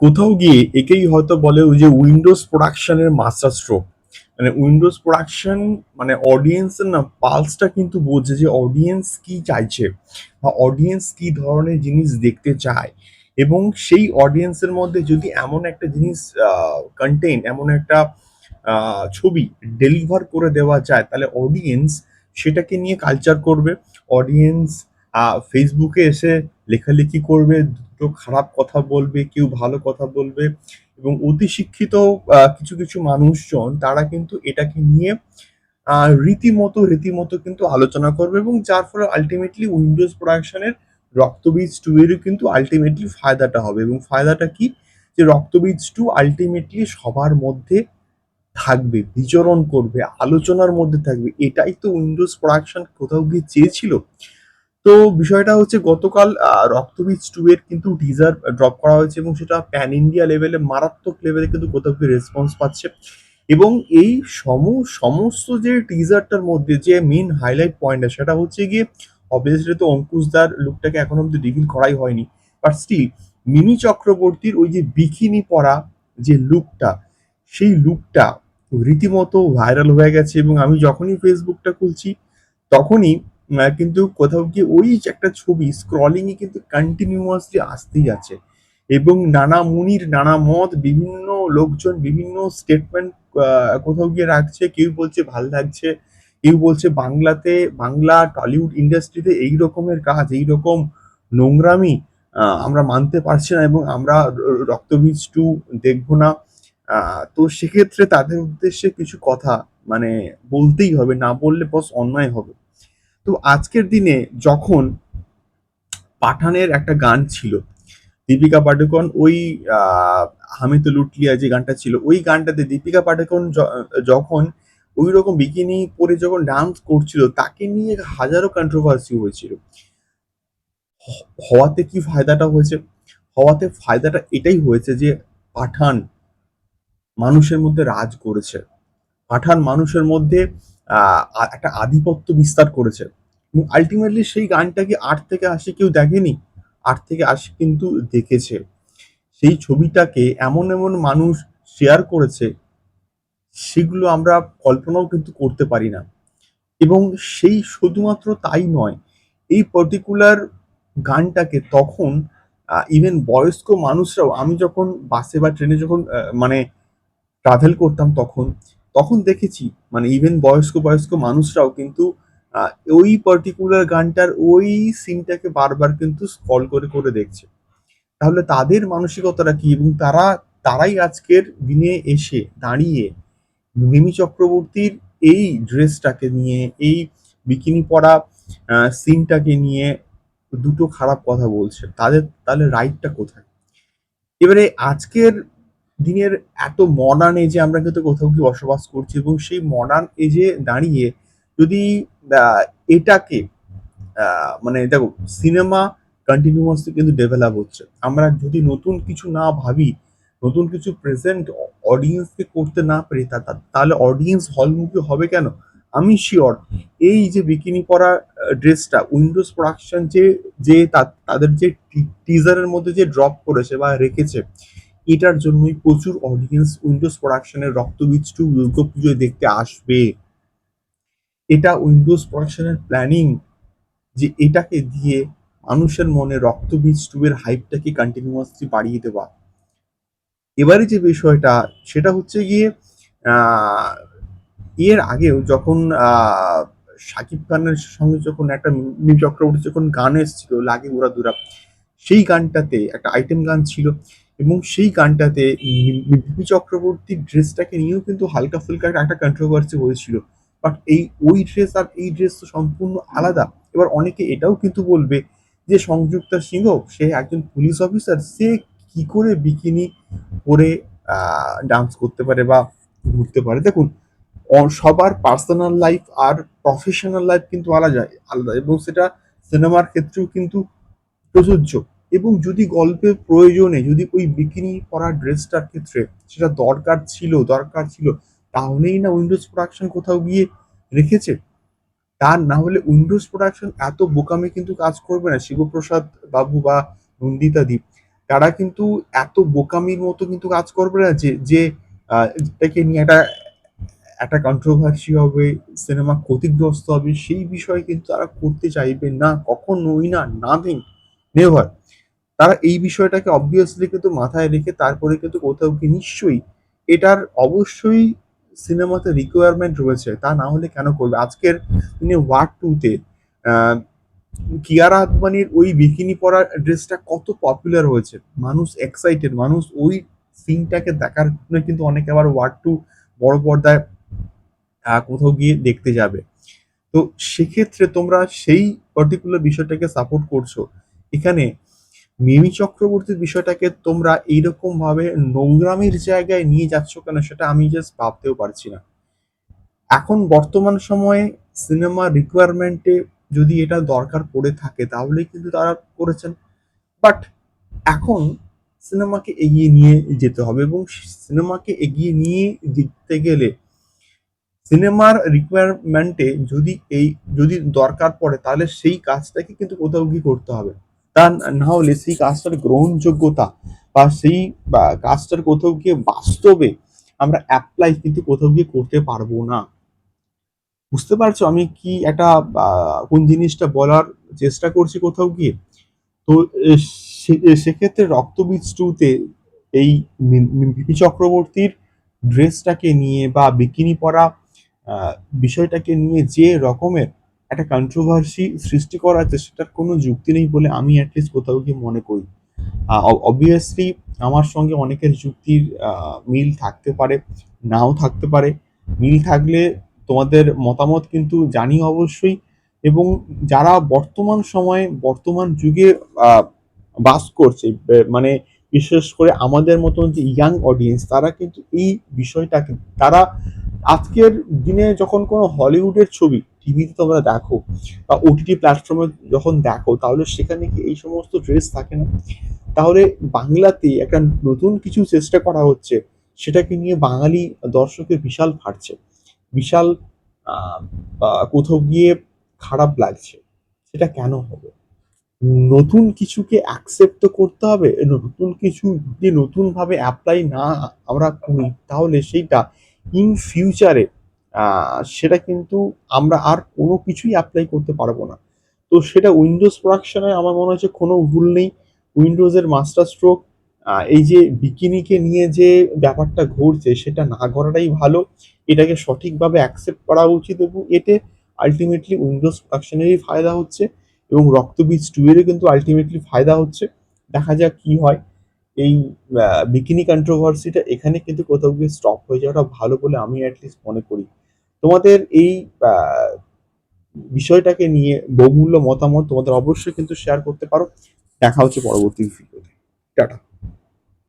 কোথাও গিয়ে একেই হয়তো বলে ওই যে উইন্ডোজ প্রোডাকশনের মাস্টার স্ট্রোক মানে উইন্ডোজ প্রোডাকশন মানে অডিয়েন্সের না পালসটা কিন্তু বোঝে যে অডিয়েন্স কি চাইছে বা অডিয়েন্স কি ধরনের জিনিস দেখতে চায়। এবং সেই অডিয়েন্সের মধ্যে যদি এমন একটা জিনিস কন্টেন্ট এমন একটা ছবি ডেলিভার করে দেওয়া যায়, তাহলে অডিয়েন্স সেটাকে নিয়ে কালচার করবে। অডিয়েন্স ফেসবুকে এসে লেখালেখি করবে, দুটো খারাপ কথা বলবে, কেউ ভালো কথা বলবে এবং অতি শিক্ষিত কিছু কিছু মানুষজন তারা কিন্তু এটাকে নিয়ে রীতিমতো রীতিমতো কিন্তু আলোচনা করবে এবং যার ফলে আলটিমেটলি উইন্ডোজ প্রোডাকশনের রক্তবীজ টু এরও কিন্তু আলটিমেটলি ফায়দাটা হবে এবং ফায়দাটা কি? যে রক্তবীজ টু আলটিমেটলি সবার মধ্যে থাকবে, বিচরণ করবে, আলোচনার মধ্যে থাকবে। এটাই তো উইন্ডোজ প্রোডাকশন কোথাও গিয়ে চেয়েছিল। তো বিষয়টা হচ্ছে গতকাল রক্তবীজ টু এর কিন্তু টিজার ড্রপ করা হয়েছে এবং সেটা প্যান ইন্ডিয়া লেভেলে মারাত্মক লেভেলে কিন্তু কোথাও গিয়ে রেসপন্স পাচ্ছে। এবং এই সম, সমস্ত যে টিজারটার মধ্যে যে মেন হাইলাইট পয়েন্টটা সেটা হচ্ছে গিয়ে অবভিয়াসলি তো অঙ্কুশদার লুকটাকে এখন অব্দি রিভিল করাই হয়নি। বাট স্টিল মিমি চক্রবর্তীর ওই যে বিকিনি পরা যে লুকটা সেই লুকটা রীতিমতো ভাইরাল হয়ে গেছে এবং আমি যখনই ফেসবুকটা খুলছি, তখনই কিন্তু কোথাও গিয়ে ওই একটা ছবি স্ক্রলিং এ কিন্তু কন্টিনিউয়াসলি আসতেই আছে। এবং নানা মুনির, নানা মত বিভিন্ন লোকজন, বিভিন্ন স্টেটমেন্ট কোথাও গিয়ে রাখছে। কেউ বলছে ভালো লাগছে, কেউ বলছে বাংলাতে, বাংলা, টলিউড ইন্ডাস্ট্রিতে এই রকমের কাজ, এই রকম নোংরামি আমরা মানতে পারছি না এবং আমরা রক্তবীজ টু দেখব না। তো সেক্ষেত্রে তাদের উদ্দেশ্যে কিছু কথা মানে বলতেই হবে, না বললে বস অন্যায় হবে। তো আজকের দিনে যখন পাঠানের একটা গান ছিল দীপিকা পাডুকোন ওই আহ, হামি তো লুটলিয়া যে গানটা ছিল ওই গানটাতে দীপিকা পাডুকোন যখন ওই রকম বিকিনি পরে যখন ডান্স করছিল তাকে নিয়ে হাজারো কন্ট্রোভার্সি হয়েছিল। হওয়াতে কি ফায়দাটা হয়েছে? হওয়াতে ফায়দাটা এটাই হয়েছে যে পাঠান মানুষের মধ্যে রাজ করেছে। পাঠান মানুষের মধ্যে একটা আধিপত্য বিস্তার করেছে। এবং আলটিমেটলি সেই গানটা কি আট থেকে আশি কেউ দেখেনি, আট থেকে আশি কিন্তু দেখেছে। সেই ছবিটাকে এমন এমন মানুষ শেয়ার করেছে, সেগুলো আমরা কল্পনাও কিন্তু করতে পারি না। এবং সেই শুধুমাত্র তাই নয়, এই পার্টিকুলার গানটাকে তখন ইভেন বয়স্ক মানুষরাও, আমি যখন বাসে বা ট্রেনে যখন মানে ট্রাভেল করতাম তখন তখন দেখেছি মানে ইভেন বয়স্ক বয়স্ক মানুষরাও কিন্তু ওই পার্টিকুলার গানটার ওই সিনটাকে বারবার কিন্তু স্ক্রল করে করে দেখছে। তাহলে তাদের মানসিকতাটা কি? এবং তারা, তারাই আজকের দিনে এসে দাঁড়িয়ে মিমি চক্রবর্তীর এই ড্রেসটাকে নিয়ে, এই বিকিনি পরা সিনটাকে নিয়ে দুটো খারাপ কথা বলছে। তাদের, তাহলে রাইটটা কোথায়? এবারে আজকের দিনের এত মডার্ন এজে আমরা কিন্তু কোথাও কি বসবাস করছি এবং সেই মডার্ন এজে দাঁড়িয়ে যদি এটাকে মানে দেখো সিনেমা কন্টিনিউয়াসলি কিন্তু ডেভেলপ হচ্ছে। আমরা যদি নতুন কিছু না ভাবি, নতুন কিছু প্রেজেন্ট অডিয়েন্সকে করতে না পারি তাহলে অডিয়েন্স হলমুখী হবে কেন? আমি শিওর এই যে বিকিনি পরা ড্রেসটা উইন্ডোজ প্রোডাকশন যে যে তাদের যে টিজারের মধ্যে যে ড্রপ করেছে বা রেখেছে এটার জন্যই প্রচুর অডিয়েন্স উইন্ডোজ প্রোডাকশনের রক্তবীজ টু দুর্গাপুজোয় দেখতে আসবে। এটা উইন্ডোজ প্রোডাকশনের প্ল্যানিং যে এটাকে দিয়ে মানুষের মনে রক্তবীজ টু এর হাইপটাকে কন্টিনিউয়াসলি বাড়িয়ে দেওয়া। এবারে যে বিষয়টা, সেটা হচ্ছে গিয়ে এর আগেও যখন শাকিব খানের সঙ্গে যখন একটা মিমি চক্রবর্তী যখন গান এসেছিল, লাগে উড়া দুরা, সেই গানটাতে একটা আইটেম গান ছিল। এবং সেই গানটাতে মিমি চক্রবর্তীর ড্রেসটাকে নিয়েও কিন্তু হালকা ফুলকা একটা কন্ট্রোভার্সি হয়েছিল বাট এই ওই ড্রেস আর এই ড্রেস তো সম্পূর্ণ আলাদা। এবার অনেকে এটাও কিন্তু বলবে যে সংযুক্তা সিংহ, সে একজন পুলিশ অফিসার সে কি করে বিকিনি পরে ডান্স করতে পারে বা ঘুরতে পারে? দেখুন সবার পার্সোনাল লাইফ আর প্রফেশনাল লাইফ কিন্তু আলাদা আলাদা এবং সেটা সিনেমার ক্ষেত্রেও কিন্তু প্রযোজ্য। এবং যদি গল্পের প্রয়োজনে যদি ওই বিকিনি পরা ড্রেসটার ক্ষেত্রে সেটা দরকার ছিল দরকার ছিল, তাহলেই না উইন্ডোজ প্রোডাকশন কোথাও গিয়ে রেখেছে? তার না হলে উইন্ডোজ প্রোডাকশন এত বোকামে কিন্তু কাজ করবে না। শিবপ্রসাদ বাবু বা নন্দিতা দ্বীপ তারা কিন্তু এত বোকামির মতো কিন্তু কাজ করবে না যে যে এটাকে নিয়ে একটা একটা কন্ট্রোভার্সি হবে সিনেমা ক্ষতিগ্রস্ত হবে, সেই বিষয়ে কিন্তু তারা করতে চাইবে না, কখনোই না নাথিং নেভার তারা এই বিষয়টাকে অবভিয়াসলি কিন্তু মাথায় রেখে তারপরে কিন্তু কোথাও কি নিশ্চয়ই এটার অবশ্যই সিনেমাতে রিকোয়ারমেন্ট রয়েছে। তা না হলে কেন করবে? আজকের দিনে ওয়ার্ড টুতে কিয়ারা আদবানির ওই বিকিনি পরা ড্রেসটা কত পপুলার হয়েছে। মানুষ এক্সাইটেড মানুষ ওই সিনটাকে দেখার জন্য কিন্তু অনেকে আবার ওয়ার্ড টু বড় পর্দায় কোথাও গিয়ে দেখতে যাবে। তো সেক্ষেত্রে তোমরা সেই পার্টিকুলার বিষয়টাকে সাপোর্ট করছ। এখানে মিমি চক্রবর্তীর বিষয়টাকে তোমরা এইরকম ভাবে নোংরামির জায়গায় নিয়ে যাচ্ছ কেন সেটা আমি জাস্ট ভাবতেও পারছি না। এখন বর্তমান সময়ে সিনেমা রিকোয়ারমেন্টে যদি এটা দরকার পড়ে থাকে তাহলে কিন্তু তারা করেছেন। বাট এখন সিনেমাকে এগিয়ে নিয়ে যেতে হবে এবং সিনেমাকে এগিয়ে নিয়ে যেতে গেলে সিনেমার রিকোয়ারমেন্টে যদি এই যদি দরকার পড়ে তাহলে সেই কাজটাকে কিন্তু কোথাও গিয়ে করতে হবে। তা না হলে সেই কাজটার গ্রহণযোগ্যতা বা সেই কাজটার কোথাও গিয়ে বাস্তবে আমরা অ্যাপ্লাই কিন্তু কোথাও গিয়ে করতে পারব না। বুঝতে পারছ আমি কি একটা কোন জিনিসটা বলার চেষ্টা করছি কোথাও গিয়ে? তো সেক্ষেত্রে রক্তবীজ টুতে এই মি- চক্রবর্তীর ড্রেসটাকে নিয়ে বা বিকিনি পরা বিষয়টাকে নিয়ে যে রকমের একটা কন্ট্রোভার্সি সৃষ্টি করা সেটার কোনো যুক্তি নেই বলে আমি অ্যাটলিস্ট কোথাও গিয়ে মনে করি। অবভিয়াসলি আমার সঙ্গে অনেকের যুক্তির মিল থাকতে পারে, নাও থাকতে পারে। মিল থাকলে তোমাদের মতামত কিন্তু জানি অবশ্যই এবং যারা বর্তমান সময়ে, বর্তমান যুগে বাস করছে মানে বিশেষ করে আমাদের মতন যে ইয়াং অডিয়েন্স তারা কিন্তু এই বিষয়টাকে, তারা আজকের দিনে যখন কোনো হলিউডের ছবি টিভিতে তোমরা দেখো বা ওটিটি প্ল্যাটফর্মে যখন দেখো, তাহলে সেখানে কি এই সমস্ত ড্রেস থাকে না? তাহলে বাংলাতে একটা নতুন কিছু চেষ্টা করা হচ্ছে, সেটাকে নিয়ে বাঙালি দর্শকের বিশাল ফাটছে বিশাল কোথাও গিয়ে খারাপ লাগছে। সেটা কেন হবে? নতুন কিছুকে অ্যাকসেপ্ট তো করতে হবে, নতুন কিছু যদি নতুনভাবে অ্যাপ্লাই না আমরা করি, তাহলে সেইটা ইন ফিউচারে সেটা কিন্তু আমরা আর কোনো কিছুই অ্যাপ্লাই করতে পারব না। তো সেটা উইন্ডোজ প্রোডাকশনে আমার মনে হচ্ছে কোনো ভুল নেই। উইন্ডোজের মাস্টার স্ট্রোক এই যে বিকিনিকে নিয়ে যে ব্যাপারটা ঘটছে, সেটা না করাটাই ভালো। এটাকে সঠিকভাবে অ্যাকসেপ্ট করা উচিত এবং এতে আলটিমেটলি উইন্ডোজ প্রোডাকশনেরই ফায়দা হচ্ছে এবং রক্তবীজ টু এরও কিন্তু আলটিমেটলি ফায়দা হচ্ছে। দেখা যাক কি হয়। এই বিকিনি কন্ট্রোভার্সিটা এখানে কিন্তু কোথাও গিয়ে স্টপ হয়ে যাওয়াটা ভালো বলে আমি অ্যাটলিস্ট মনে করি। তোমাদের এই বিষয়টাকে নিয়ে বহুমূল্য মতামত তোমাদের অবশ্যই কিন্তু শেয়ার করতে পারো। দেখা হচ্ছে পরবর্তী ভিডিওতে টাটা।